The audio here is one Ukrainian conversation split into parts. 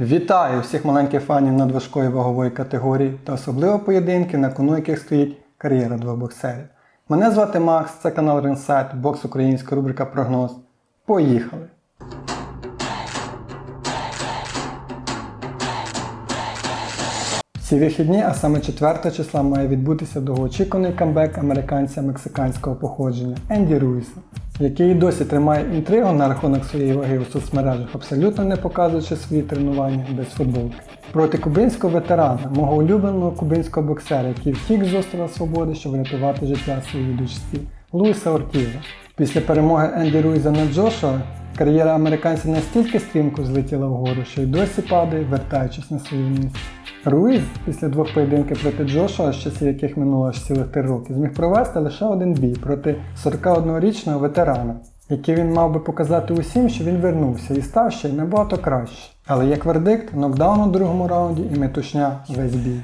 Вітаю всіх маленьких фанів надважкої вагової категорії та особливо поєдинки, на кону яких стоїть кар'єра двох боксерів. Мене звати Макс, це канал Ринсайт, бокс українська рубрика Прогноз. Поїхали! Ці вихідні, а саме 4 числа, має відбутися довгоочікуваний камбек американця мексиканського походження Енді Руїса, який досі тримає інтригу на рахунок своєї ваги у соцмережах, абсолютно не показуючи свої тренування без футболки. Проти кубинського ветерана, мого улюбленого кубинського боксера, який втік з острова Свободи, щоб врятувати життя своїй дочці, Луїса Ортіза. Після перемоги Енді Руїза над Джошуа кар'єра американця настільки стрімко злетіла вгору, що й досі падає, вертаючись на своє місце. Руїз після двох поєдинків проти Джошуа, з часів яких минуло аж цілих три роки, зміг провести лише один бій проти 41-річного ветерана, який він мав би показати усім, що він вернувся і став ще й набагато краще. Але як вердикт, нокдаун у другому раунді і метушня весь бій.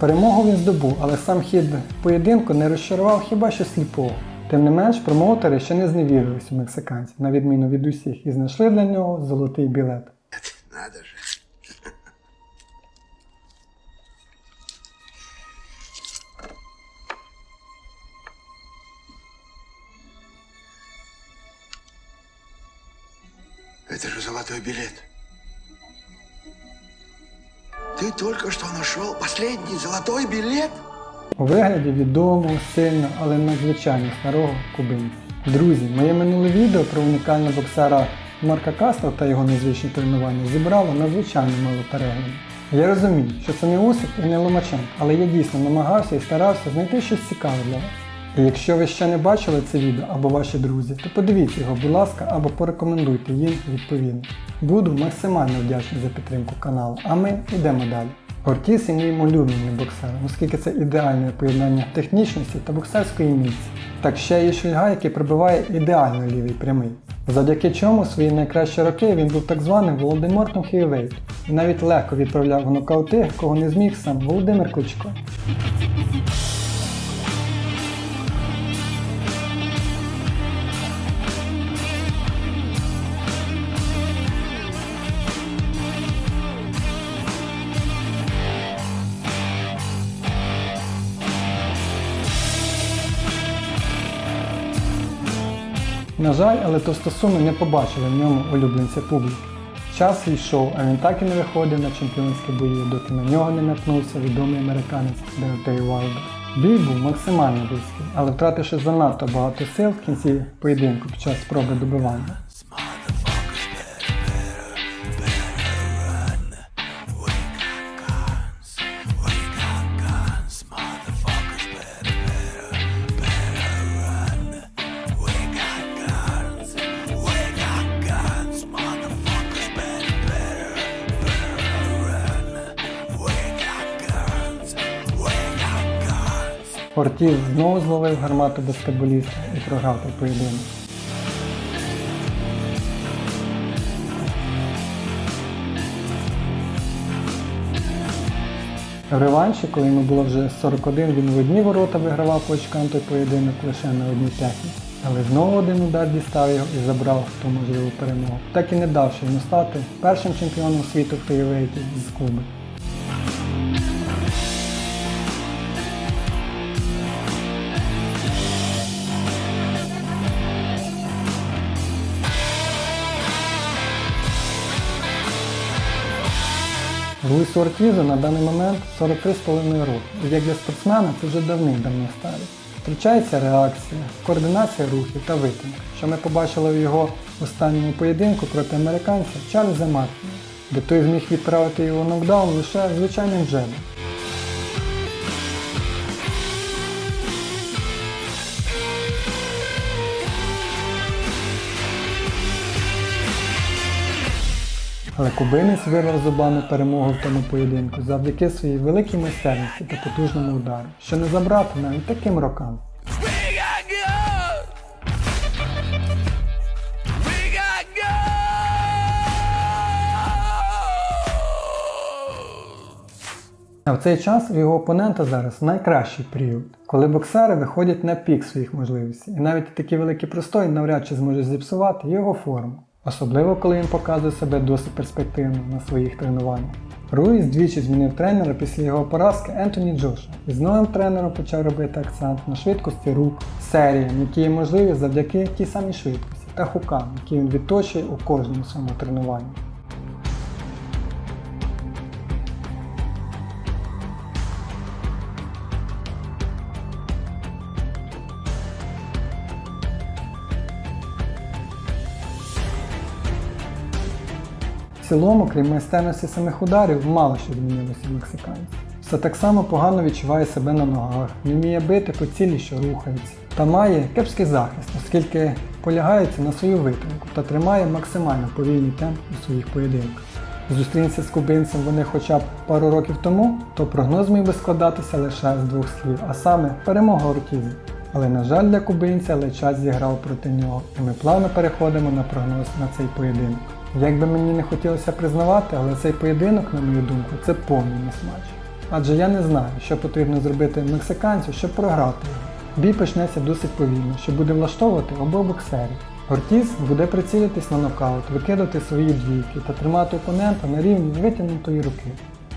Перемогу він здобув, але сам хід поєдинку не розчарував хіба що сліпого. Тим не менш, промоутери ще не зневірились у мексиканців, на відміну від усіх, і знайшли для нього золотий білет. Надо же. Это же золотой билет. Ты только что нашел последний золотой билет? У вигляді відомого, сильного, але надзвичайно старого кубинця. Друзі, моє минуле відео про унікального боксера Марка Кастро та його незвичні тренування зібрало надзвичайно мало переглядів. Я розумію, що це не Усик і не Ломаченко, але я дійсно намагався і старався знайти щось цікаве для вас. І якщо ви ще не бачили це відео або ваші друзі, то подивіться його, будь ласка, або порекомендуйте їм відповідно. Буду максимально вдячний за підтримку каналу, а ми йдемо далі. Ортіс є моїм улюбленим боксером, оскільки це ідеальне поєднання технічності та боксерської міці. Так ще є Шульга, який пробиває ідеально лівий прямий. Завдяки чому свої найкращі роки він був так званим Володимиром Хейвейт і навіть легко відправляв в нокаут тих, кого не зміг сам Володимир Кличко. На жаль, але товстосуми не побачили в ньому улюбленця публіки. Час йшов, а він так і не виходив на чемпіонські бої, доки на нього не наткнувся відомий американець Деотей Вайлдер. Бій був максимально близький, але втративши занадто багато сил в кінці поєдинку під час спроби добивання. Ортіз знову зловив гармату баскетболіста і програв той поєдинок. В реванші, коли йому було вже 41, він в одні ворота вигравав по очкам той поєдинок лише на одній техніці. Але знову один удар дістав його і забрав ту можливу перемогу, так і не давши йому стати першим чемпіоном світу в фейвейті з клубу. Луїсу Ортізу на даний момент 43,5 роки. І як для спортсмена це вже давним-давно старість. Втрачається реакція, координація рухів та витинок, що ми побачили в його останньому поєдинку проти американця Чарльза Мартіна, де той зміг відправити його нокдаун лише звичайним джебом. Але кубинець вирвав зубами перемогу в тому поєдинку завдяки своїй великій майстерності та потужному удару, що не забрати навіть таким рокам. А в цей час у його опонента зараз найкращий період, коли боксери виходять на пік своїх можливостей, і навіть такий великий простой навряд чи зможе зіпсувати його форму. Особливо, коли він показує себе досить перспективно на своїх тренуваннях. Руїс двічі змінив тренера після його поразки Ентоні Джоша і з новим тренером почав робити акцент на швидкості рук, серіям, які є можливі завдяки тій самій швидкості та хукам, які він відточує у кожному своєму тренуванні. Цілому, крім майстерності самих ударів, мало що змінилося в мексиканців. Все так само погано відчуває себе на ногах, не вміє бити по цілі, що рухається, та має кепський захист, оскільки полягається на свою витримку та тримає максимально повільний темп у своїх поєдинках. Зустрінься з кубинцем вони хоча б пару років тому, то прогноз міг би складатися лише з двох слів, а саме перемога Ортізі. Але на жаль для кубинця Лечас зіграв проти нього, і ми плавно переходимо на прогноз на цей поєдинок. Як би мені не хотілося признавати, але цей поєдинок, на мою думку, це повний несмач. Адже я не знаю, що потрібно зробити мексиканцю, щоб програти його. Бій почнеться досить повільно, що буде влаштовувати обох боксерів. Ортіз буде прицілитись на нокаут, викидати свої двійки та тримати опонента на рівні витягнутої руки,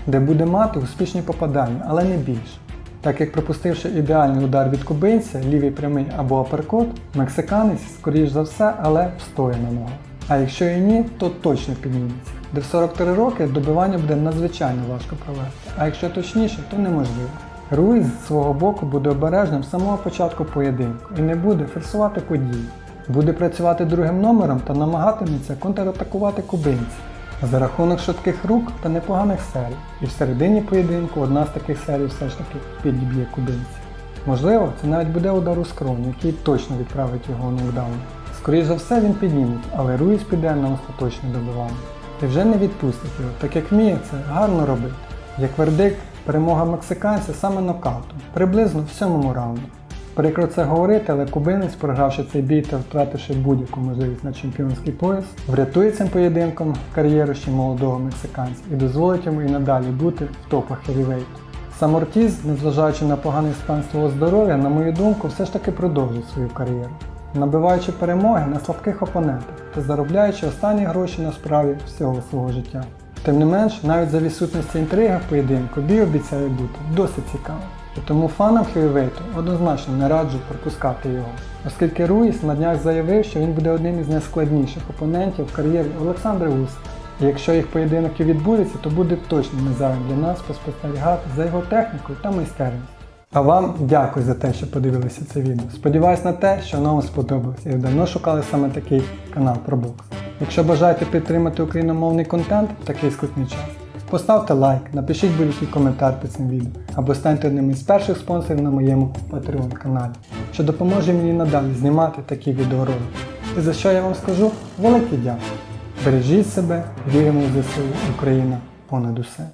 де буде мати успішні попадання, але не більше. Так як пропустивши ідеальний удар від кубинця, лівий прямий або аперкот, мексиканець, скоріш за все, але встоє на ногу. А якщо і ні, то точно підніметься. Де в 43 роки добивання буде надзвичайно важко провести, а якщо точніше, то неможливо. Руїз з свого боку буде обережним з самого початку поєдинку і не буде форсувати події. Буде працювати другим номером та намагатиметься контратакувати кубинців за рахунок швидких рук та непоганих серій. І в середині поєдинку одна з таких серій все ж таки підіб'є кубинців. Можливо, це навіть буде удар у скроню, який точно відправить його нокдаун. Скоріше за все він підніметь, але Руїс піде на остаточне добивання. І вже не відпустить його, так як вміє це гарно робити. Як вердикт, перемога мексиканця саме нокаутом, приблизно в сьомому раунді. Прикро це говорити, але кубинець, програвши цей бій та втративши будь-яку можливість на чемпіонський пояс, врятує цим поєдинком кар'єру ще молодого мексиканця і дозволить йому і надалі бути в топах хевівейту. Сам Ортіз, незважаючи на поганий стан свого здоров'я, на мою думку, все ж таки продовжить свою кар'єру, набиваючи перемоги на слабких опонентах та заробляючи останні гроші на справі всього свого життя. Тим не менш, навіть за відсутності інтриги в поєдинку бій обіцяє бути досить цікавим. І тому фанам хевівейту однозначно не раджу пропускати його, оскільки Руїс на днях заявив, що він буде одним із найскладніших опонентів в кар'єрі Олександра Уса. І якщо їх поєдинок і відбудеться, то буде точно незайвим для нас поспостерігати за його технікою та майстерністю. А вам дякую за те, що подивилися це відео. Сподіваюсь на те, що воно вам сподобалось і давно шукали саме такий канал про бокс. Якщо бажаєте підтримати україномовний контент в такий скрутний час, поставте лайк, напишіть будь-який коментар під цим відео або станьте одним із перших спонсорів на моєму Patreon каналі, що допоможе мені надалі знімати такі відеоролики. І за що я вам скажу великий дякую. Бережіть себе, віримо в ЗСУ, Україна понад усе.